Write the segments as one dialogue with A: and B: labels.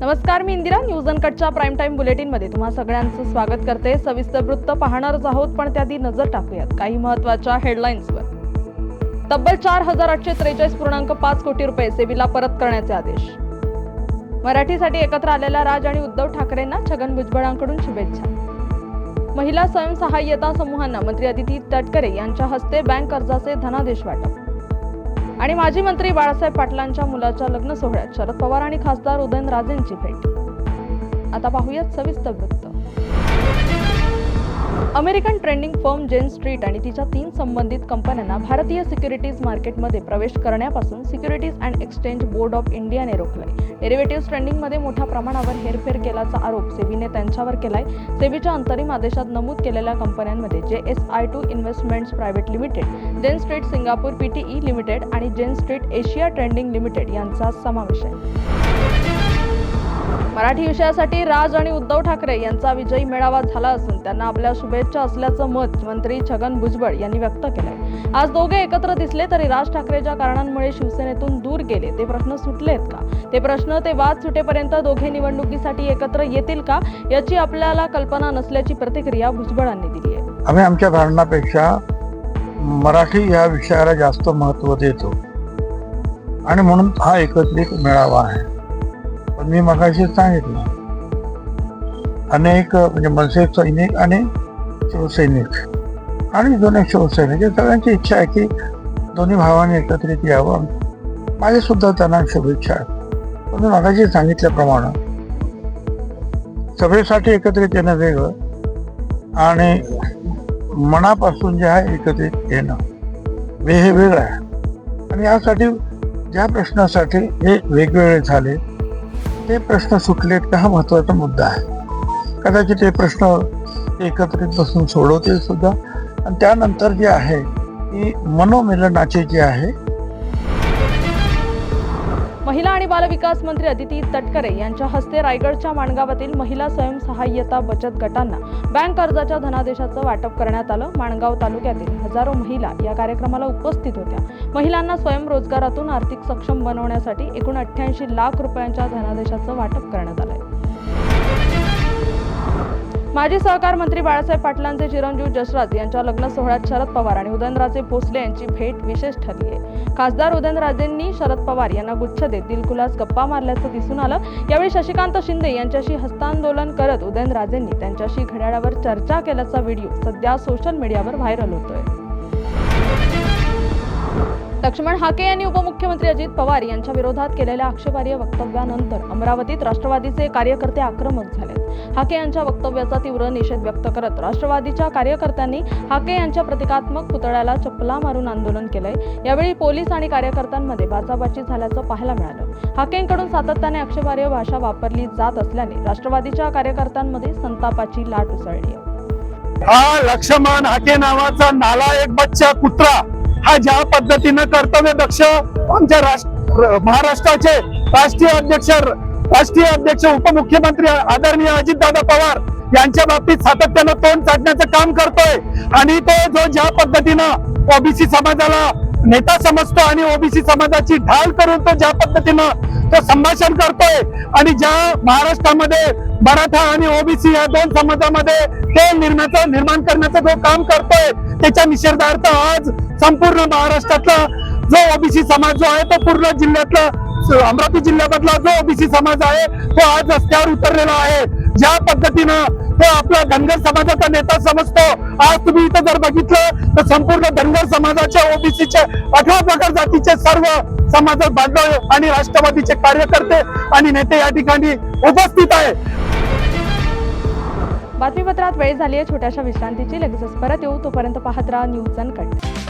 A: नमस्कार मी इंदिरा. न्यूज अनकटच्या प्राईम टाईम बुलेटिनमध्ये तुम्हा सगळ्यांचं स्वागत करते. सविस्तर वृत्त पाहणारच आहोत पण त्याआधी नजर टाकूयात काही महत्त्वाच्या हेडलाईन्सवर तब्बल चार हजार आठशे त्रेचाळीस पूर्णांक पाच कोटी रुपये सेबीला परत करण्याचे आदेश. मराठीसाठी एकत्र आलेल्या राज आणि उद्धव ठाकरेंना छगन भुजबळांकडून शुभेच्छा. महिला स्वयंसहाय्यता समूहांना मंत्री अदिती तटकरे यांच्या हस्ते बँक कर्जाचे धनादेश वाटप. आणि माजी मंत्री बाळासाहेब पाटलांच्या मुलाच्या लग्न सोहळ्यात शरद पवार आणि खासदार उदयनराजेंची भेट. आता पाहूयात सविस्तर वृत्त. American trending firm Jane Street आणि तिच्या तीन संबंधित कंपन्यांना भारतीय सिक्युरिटीज मार्केटमध्ये प्रवेश करण्यापासून securities and exchange board of इंडियाने रोखलंय. डेरिव्हेटिव्ह ट्रेंडिंगमध्ये मोठ्या प्रमाणावर हेरफेर केल्याचा आरोप सेबीने त्यांच्यावर केलाय. सेबीच्या अंतरिम आदेशात नमूद केलेल्या कंपन्यांमध्ये J S I two investments private limited Jane Street Singapore PTE limited आणि Jane Street Asia trending limited यांचा समावेश आहे. मराठी विषयासाठी राज आणि उद्धव ठाकरे यांचा विजयी मेळावा झाला असून त्यांना आपल्या शुभेच्छा असल्याचं मत मंत्री छगन भुजबळ यांनी व्यक्त केलंय. आज दोघे एकत्र दिसले तरी राज ठाकरेच्या कारणांमुळे शिवसेनेतून दूर गेले. ते प्रश्न सुटलेत का? ते प्रश्न ते वाद सुटेपर्यंत दोघे निवडणुकीसाठी एकत्र येतील का? याची आपल्याला कल्पना नसल्याची प्रतिक्रिया भुजबळांनी दिली आहे.
B: आम्ही आमच्या भांडणापेक्षा मराठी या विषयाला जास्त महत्त्व देतो. आणि म्हणून हा एकत्रित मेळावा आहे. पण मी मगाशी सांगितलं. अनेक म्हणजे मनसे सैनिक आणि शिवसैनिक. आणि दोन्ही शिवसैनिक सगळ्यांची इच्छा आहे की दोन्ही भावांनी एकत्रित यावं. माझी सुद्धा त्यांना शुभेच्छा आहे. पण मी मगाशी सांगितल्याप्रमाणे सभेसाठी एकत्रित येणं वेगळं आणि मनापासून जे आहे एकत्रित येणं. वे हे वेगळं आहे. आणि यासाठी ज्या प्रश्नासाठी हे वेगवेगळे झाले ते प्रश्न सुटलेत का हा महत्त्वाचा मुद्दा आहे. कदाचित हे प्रश्न एकत्रित बसून सोडवतील सुद्धा. आणि त्यानंतर जे आहे ती मनोमिलनाचे जे आहे
A: महिला आणि बालविकास मंत्री अदिती तटकरे यांच्या हस्ते रायगडच्या माणगावातील महिला स्वयंसहाय्यता बचत गटांना बँक कर्जाच्या धनादेशाचं वाटप करण्यात आलं. माणगाव तालुक्यातील हजारो महिला या कार्यक्रमाला उपस्थित होत्या. महिलांना स्वयंरोजगारातून आर्थिक सक्षम बनवण्यासाठी एकूण अठ्ठ्याऐंशी लाख रुपयांच्या धनादेशाचं वाटप करण्यात आलंय. माजी सहकार मंत्री बाळासाहेब पाटलांचे चिरंजीव जसराज यांच्या लग्न सोहळ्यात शरद पवार आणि उदयनराजे भोसले यांची भेट विशेष ठरली आहे. खासदार उदयनराजेंनी शरद पवार यांना गुच्छ देत दिलखुलास गप्पा मारल्याचं दिसून आलं. यावेळी शशिकांत शिंदे यांच्याशी हस्तांदोलन करत उदयनराजेंनी त्यांच्याशी घड्याळावर चर्चा केल्याचा व्हिडिओ सध्या सोशल मीडियावर व्हायरल होतोय. लक्ष्मण हाके यांनी उपमुख्यमंत्री अजित पवार यांच्या विरोधात केलेल्या आक्षेपार्ह वक्तव्यानंतर अमरावतीत राष्ट्रवादीचे कार्यकर्ते आक्रमक झालेत. हाके यांच्या वक्तव्याचा तीव्र निषेध व्यक्त करत राष्ट्रवादीच्या कार्यकर्त्यांनी हाके यांच्या प्रतिकात्मक पुतळ्याला चप्पला मारून आंदोलन केलंय. यावेळी पोलीस आणि कार्यकर्त्यांमध्ये बाचाबाची झाल्याचं पाहायला मिळालं. हाकेंकडून सातत्याने आक्षेपार्ह भाषा वापरली जात असल्याने राष्ट्रवादीच्या कार्यकर्त्यांमध्ये संतापाची लाट उसळली.
C: हा लक्ष्मण हाके नावाचा नालायक बच्चा कुत्रा हा ज्या पद्धतीनं कर्तव्य दक्ष आमच्या राष्ट्र महाराष्ट्राचे राष्ट्रीय अध्यक्ष राष्ट्रीय अध्यक्ष उपमुख्यमंत्री आदरणीय अजितदादा पवार यांच्या बाबतीत सातत्यानं तोंड चाटण्याचं काम करतोय. आणि तो जो ज्या पद्धतीनं ओबीसी समाजाला नेता समजतो आणि ओबीसी समाजाची ढाल करून तो ज्या पद्धतीनं तो संभाषण करतोय आणि ज्या महाराष्ट्रामध्ये मराठा आणि ओबीसी या दोन समाजामध्ये ते निर्माण निर्माण करण्याचं जो काम करतोय त्याच्या निषेधार्थ आज संपूर्ण महाराष्ट्रातला जो ओबीसी समाज जो आहे तो पूर्ण जिल्ह्यातला अमरावती जिल्ह्यामधला जो ओबीसी समाज आहे तो आज रस्त्यावर उतरलेला आहे. ज्या पद्धतीनं तो आपला धनगर समाजाचा नेता समजतो आज तुम्ही इथं जर बघितलं तर संपूर्ण धनगर समाजाच्या ओबीसीचे अठरा प्रकार जातीचे सर्व समाजात बांधव आणि राष्ट्रवादीचे कार्यकर्ते आणि नेते या ठिकाणी उपस्थित आहे
A: बातमीपत्रात वेळ झाली आहे छोट्याशा विश्रांतीची. लगेचच परत येऊ. तोपर्यंत पाहत राहा news uncut.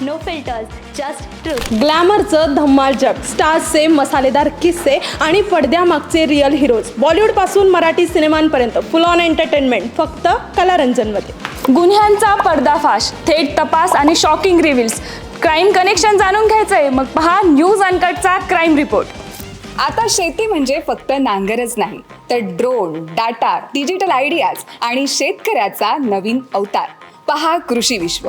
D: no filters just truth
A: ग्लॅमरचं धम्माल जग. स्टार्सचे मसालेदार किस्से आणि पडद्यामागचे रिअल हिरोज बॉलिवूडपासून मराठी सिनेमांपर्यंत फुल ऑन एंटरटेनमेंट फक्त कलारंजनमध्ये.
E: गुन्ह्यांचा पर्दाफाश थेट तपास आणि शॉकिंग रिव्हिल्स क्राईम कनेक्शन जाणून घ्यायचंय. मग पहा न्यूज अनकटचा क्राईम रिपोर्ट
F: आता शेती म्हणजे फक्त नांगरच नाही तर ड्रोन डाटा डिजिटल आयडियाज आणि शेतकऱ्याचा नवीन अवतार. पहा कृषी विश्व.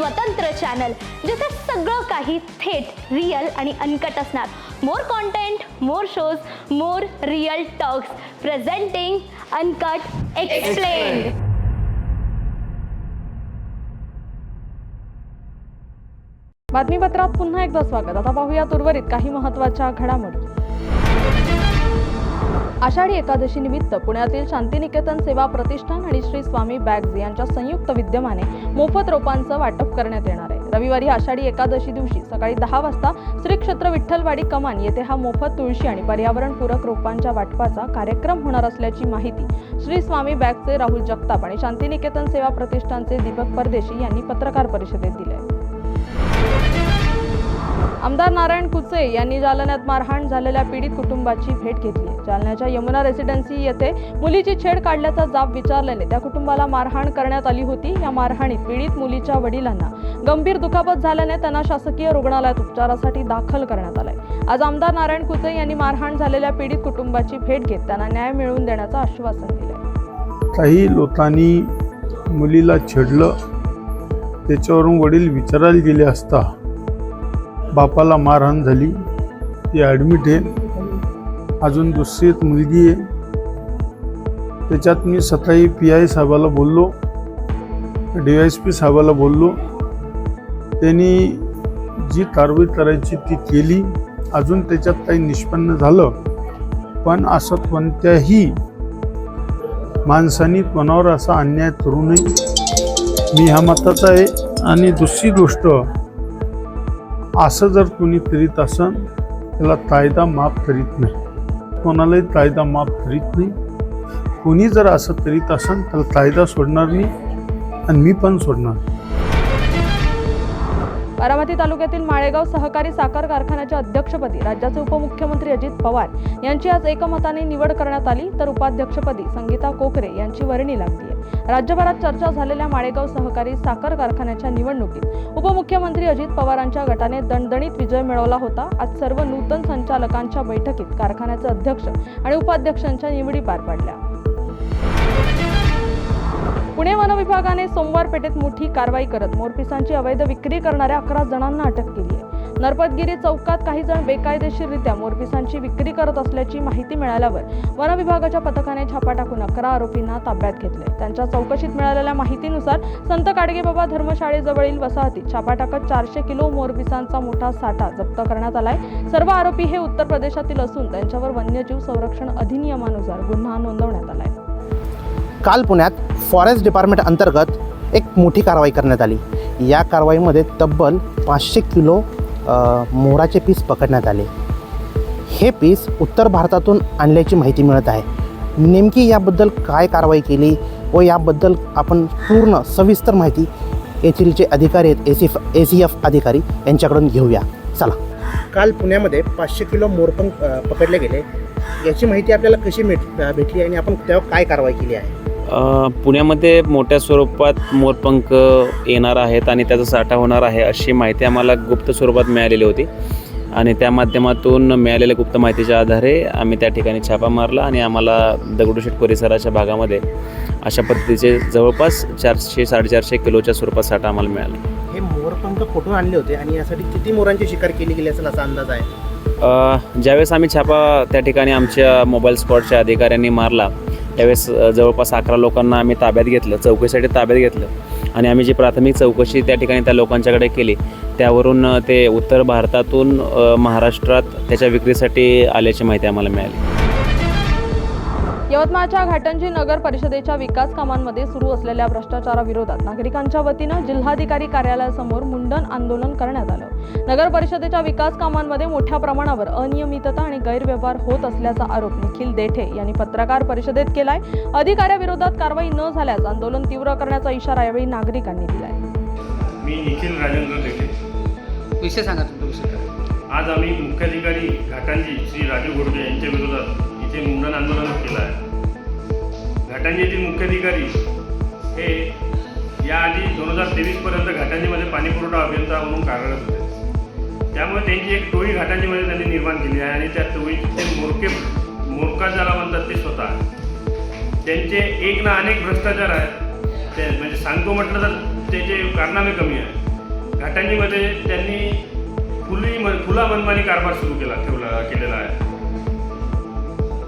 D: स्वतंत्र चॅनल जिथे सगळं काही थेट रिअल आणि अनकट असणार. More content more shows more real talks presenting uncut explain
A: बातमीपत्रात पुन्हा एकदा स्वागत. आता पाहूयात उर्वरित काही महत्त्वाच्या घडामोडी. आषाढी एकादशी निमित्त पुण्यातील शांतिनिकेतन सेवा प्रतिष्ठान आणि श्री स्वामी बॅग्ज यांच्या संयुक्त विद्यमाने मोफत रोपांचं वाटप करण्यात येणार आहे. रविवारी आषाढी एकादशी दिवशी सकाळी दहा वाजता श्री क्षेत्र विठ्ठलवाडी कमान येथे हा मोफत तुळशी आणि पर्यावरणपूरक रोपांच्या वाटपाचा कार्यक्रम होणार असल्याची माहिती श्री स्वामी बॅगचे राहुल जगताप आणि शांतिनिकेतन सेवा प्रतिष्ठानचे दीपक परदेशी यांनी पत्रकार परिषदेत दिले आहे. आमदार नारायण कुचे यांनी जालन्यात मारहाण झालेल्या पीडित कुटुंबाची भेट घेतली. जालन्याच्या यमुना रेसिडेन्सी येथे मुलीची छेड काढल्याचा जाब विचारल्याने त्या कुटुंबाला मारहाण करण्यात आली होती. या मारहाणीत पीडित मुलीच्या वडिलांना गंभीर दुखापत झाल्याने त्यांना शासकीय रुग्णालयात उपचारासाठी दाखल करण्यात आलंय आज आमदार नारायण कुचे यांनी मारहाण झालेल्या पीडित कुटुंबाची भेट घेत त्यांना न्याय मिळवून देण्याचं आश्वासन दिलंय
B: काही लोकांनी मुलीला छेडलं. त्याच्यावरून वडील विचारायला गेले असता बापाला मारहाण झाली. ती ॲडमिट आहे. अजून दुसरी एक मुलगी आहे. त्याच्यात मी सकाळी पी आय साहेबाला बोललो. डी एस पी साहेबाला बोललो. त्यांनी जी कारवाई करायची ती केली. अजून त्याच्यात काही निष्पन्न झालं. पण असं कोणत्याही माणसानी कोणावर असा अन्याय करू नये. मी ह्या मताचा आहे. आणि दुसरी गोष्ट असं जर कोणी करीत असन त्याला कायदा माफ करीत नाही कोणालाही कायदा माफ करीत नाही कोणी जर असं करीत असन त्याला कायदा सोडणार नाही आणि मी पण सोडणार नाही.
A: बारामती तालुक्यातील माळेगाव सहकारी साखर कारखान्याच्या अध्यक्षपदी राज्याचे उपमुख्यमंत्री अजित पवार यांची आज एकमताने निवड करण्यात आली तर उपाध्यक्षपदी संगीता कोकरे यांची वर्णी लागली आहे. राज्यभरात चर्चा झालेल्या माळेगाव सहकारी साखर कारखान्याच्या निवडणुकीत उपमुख्यमंत्री अजित पवारांच्या गटाने दणदणीत विजय मिळवला होता. आज सर्व नूतन संचालकांच्या बैठकीत कारखान्याचे अध्यक्ष आणि उपाध्यक्षांच्या निवडी पार पडल्या. पुणे वन विभागाने सोमवार पेठेत मोठी कारवाई करत मोरपिसांची अवैध विक्री करणाऱ्या अकरा जणांना अटक केली आहे. नरपतगिरी चौकात काही जण बेकायदेशीररित्या मोरपिसांची विक्री करत असल्याची माहिती मिळाल्यावर वन विभागाच्या पथकाने छापा टाकून अकरा आरोपींना ताब्यात घेतले त्यांच्या चौकशीत मिळालेल्या माहितीनुसार संत काडगेबाबा धर्मशाळेजवळील वसाहतीत छापा टाकत चारशे किलो मोरपिसांचा मोठा साठा जप्त करण्यात आलाय. सर्व आरोपी हे उत्तर प्रदेशातील असून त्यांच्यावर वन्यजीव संरक्षण अधिनियमानुसार गुन्हा नोंदवण्यात आलाय.
G: काल पुण्यात फॉरेस्ट डिपार्टमेंट अंतर्गत एक मोठी कारवाई करण्यात आली. या कारवाईमध्ये तब्बल पाचशे किलो मोहराचे मोराचे पीस पकडण्यात आले. हे पीस उत्तर भारतातून आणल्याची माहिती मिळत आहे. नेमकी याबद्दल काय कारवाई केली व याबद्दल आपण पूर्ण सविस्तर माहिती येथील जे अधिकारी आहेत A C A C F अधिकारी यांच्याकडून घेऊया. चला. काल पुण्यामध्ये पाचशे किलो मोरपंख पकडले गेले. याची माहिती आपल्याला कशी भेट भेटली आणि आपण तेव्हा काय कारवाई केली आहे?
H: पुण्यामध्ये मोठ्या स्वरूपात मोरपंख येणार आहेत आणि त्याचा साठा होणार आहे अशी माहिती आम्हाला गुप्त स्वरूपात मिळालेली होती. आणि त्या माध्यमातून मिळालेल्या गुप्त माहितीच्या आधारे आम्ही त्या ठिकाणी छापा मारला आणि आम्हाला दगडूशेठ परिसराच्या भागामध्ये अशा पद्धतीचे जवळपास चारशे साडेचारशे किलोच्या स्वरूपात साठा आम्हाला मिळाला.
G: हे मोरपंख कुठून आणले होते आणि यासाठी किती मोरांची शिकार केली गेली असेल असा अंदाज आहे?
H: ज्यावेळेस आम्ही छापा त्या ठिकाणी आमच्या मोबाईल स्पॉटच्या अधिकाऱ्यांनी मारला त्यावेळेस जवळपास अकरा लोकांना आम्ही ताब्यात घेतलं चौकशीसाठी ताब्यात घेतलं. आणि आम्ही जी प्राथमिक चौकशी त्या ठिकाणी त्या लोकांच्याकडे केली त्यावरून ते उत्तर भारतातून महाराष्ट्रात त्याच्या विक्रीसाठी आल्याची माहिती आम्हाला मिळाली.
A: यवतमाळच्या घाटंजी नगर परिषदेच्या विकास कामांमध्ये सुरू असलेल्या भ्रष्टाचाराविरोधात नागरिकांच्या वतीनं जिल्हाधिकारी कार्यालयासमोर मुंडन आंदोलन करण्यात आलं. नगर परिषदेच्या विकास कामांमध्ये मोठ्या प्रमाणावर अनियमितता आणि गैरव्यवहार होत असल्याचा आरोप निखिल देठे यांनी पत्रकार परिषदेत केलाय. अधिकाऱ्याविरोधात कारवाई न झाल्यास आंदोलन तीव्र करण्याचा इशारा यावेळी नागरिकांनी दिलाय.
I: मी निखिल राजेंद्र देठे.
J: विषय सांगा तुमचा. विषय काय
I: आज आम्ही मुख्याधिकारी घाटांजी श्री राजू घोडके यांच्या विरोधात इथे मुंडन आंदोलन केलं आहे. घाटांजीतील मुख्याधिकारी हे याआधी दोन हजार तेवीसपर्यंत घाटांजीमध्ये पाणीपुरवठा अभियंता म्हणून कार्यरत होते. त्यामुळे त्यांची एक टोळी घाटांजीमध्ये त्यांनी निर्माण केली आहे आणि त्या टोळीचे मोरके मोरका ज्याला म्हणतात ते स्वतः आहे. त्यांचे एक ना अनेक भ्रष्टाचार आहेत. ते म्हणजे सांगतो म्हटलं तर त्याचे कारनामे कमी आहे घाटांजीमध्ये त्यांनी खुली मन खुला मनमानी कारभार सुरू केला ठेवला केलेला आहे.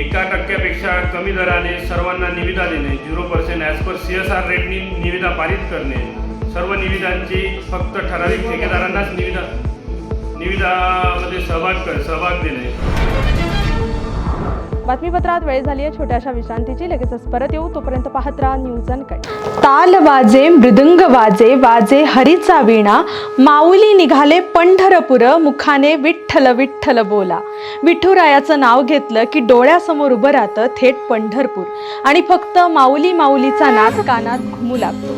I: एका टक्क्यापेक्षा कमी दराने सर्वांना निविदा देणे zero percent as per C S R रेटनी निविदा पारित करणे. सर्व निविदांची फक्त ठराविक ठेकेदारांनाच निविदा निविदामध्ये सहभाग कर सहभाग देणे.
A: बातमीपत्रात वेळ झाली आहे. छोट्याशा विश्रांतीची. लगेचच परत येऊ. तोपर्यंत पाहत राहा न्यूज अनकट ताल वाजे मृदुंग वाजे वाजे हरीचा वीणा. माऊली निघाले पंढरपुर. मुखाने विठ्ठल विठ्ठल बोला. विठुरायाचं नाव घेतलं की डोळ्यासमोर उभं राहतं थेट पंढरपूर. आणि फक्त माऊली माऊलीचा नाद कानात घुमू लागतो.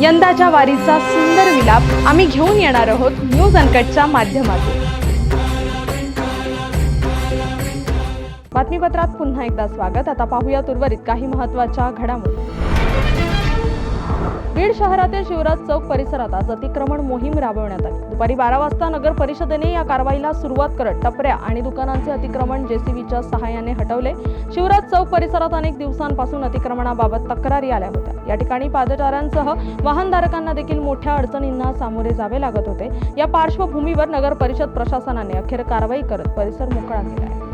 A: यंदाच्या वारीचा सुंदर विलाप आम्ही घेऊन येणार आहोत न्यूज अनकटच्या माध्यमातून. बातमीपत्रात पुन्हा एकदा स्वागत. आता पाहूया उर्वरित काही महत्त्वाच्या घडामोडी. बीड शहरातील शिवराज चौक परिसरात आज अतिक्रमण मोहीम राबवण्यात आली. दुपारी बारा वाजता नगर परिषदेने या कारवाईला सुरुवात करत टपऱ्या आणि दुकानांचे अतिक्रमण जेसीबीच्या सहाय्याने हटवले. शिवराज चौक परिसरात अनेक दिवसांपासून अतिक्रमणाबाबत तक्रारी आल्या होत्या. या ठिकाणी पादचाऱ्यांसह वाहनधारकांना देखील मोठ्या अडचणींना सामोरे जावे लागत होते. या पार्श्वभूमीवर नगर परिषद प्रशासनाने अखेर कारवाई करत परिसर मोकळा केला आहे.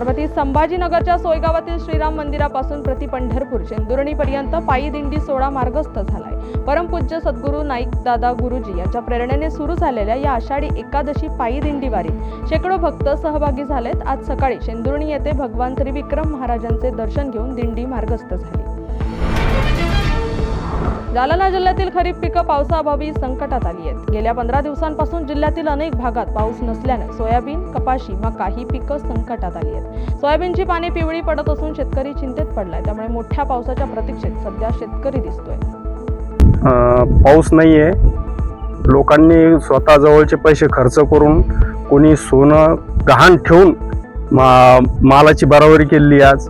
A: छत्रपती संभाजीनगरच्या सोयगावातील श्रीराम मंदिरापासून प्रति पंढरपूर शेंदुर्णीपर्यंत पायी दिंडी सोहळा मार्गस्थ झालाय. परमपूज्य सद्गुरू नाईक दादा गुरुजी यांच्या प्रेरणेने सुरू झालेल्या या आषाढी एकादशी पायी दिंडी वारीत शेकडो भक्त सहभागी झालेत. आज सकाळी शेंदुर्णी येथे भगवान त्रिविक्रम महाराजांचे दर्शन घेऊन दिंडी मार्गस्थ झाली. जालना जिल्ह्यातील खरीप पिकं पावसाअभावी संकटात आली आहेत. गेल्या पंधरा दिवसांपासून जिल्ह्यातील अनेक भागात पाऊस नसल्याने सोयाबीन कपाशी मका ही पिकं संकटात आली आहेत. सोयाबीनची पाने पिवळी पडत असून शेतकरी चिंतेत पडलाय. त्यामुळे मोठ्या पावसाच्या प्रतीक्षेत सध्या शेतकरी दिसतोय.
C: पाऊस नाही आहे लोकांनी स्वतः जवळचे पैसे खर्च करून कोणी सोनं गहाण ठेवून मा मालाची बराबरी केली आज.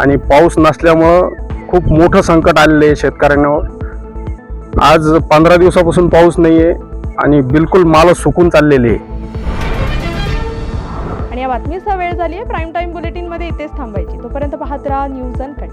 C: आणि पाऊस नसल्यामुळं खूप मोठं संकट आलेलं आहे शेतकऱ्यांवर. आज पंधरा दिवसापासून पाऊस नाही आहे आणि बिलकुल माल सुकून चाललेले आहे.
A: आणि या बातमीचा वेळ झाली आहे प्राईम टाईम बुलेटिनमध्ये इथेच थांबायची. तोपर्यंत पाहत राहा न्यूज अँड कट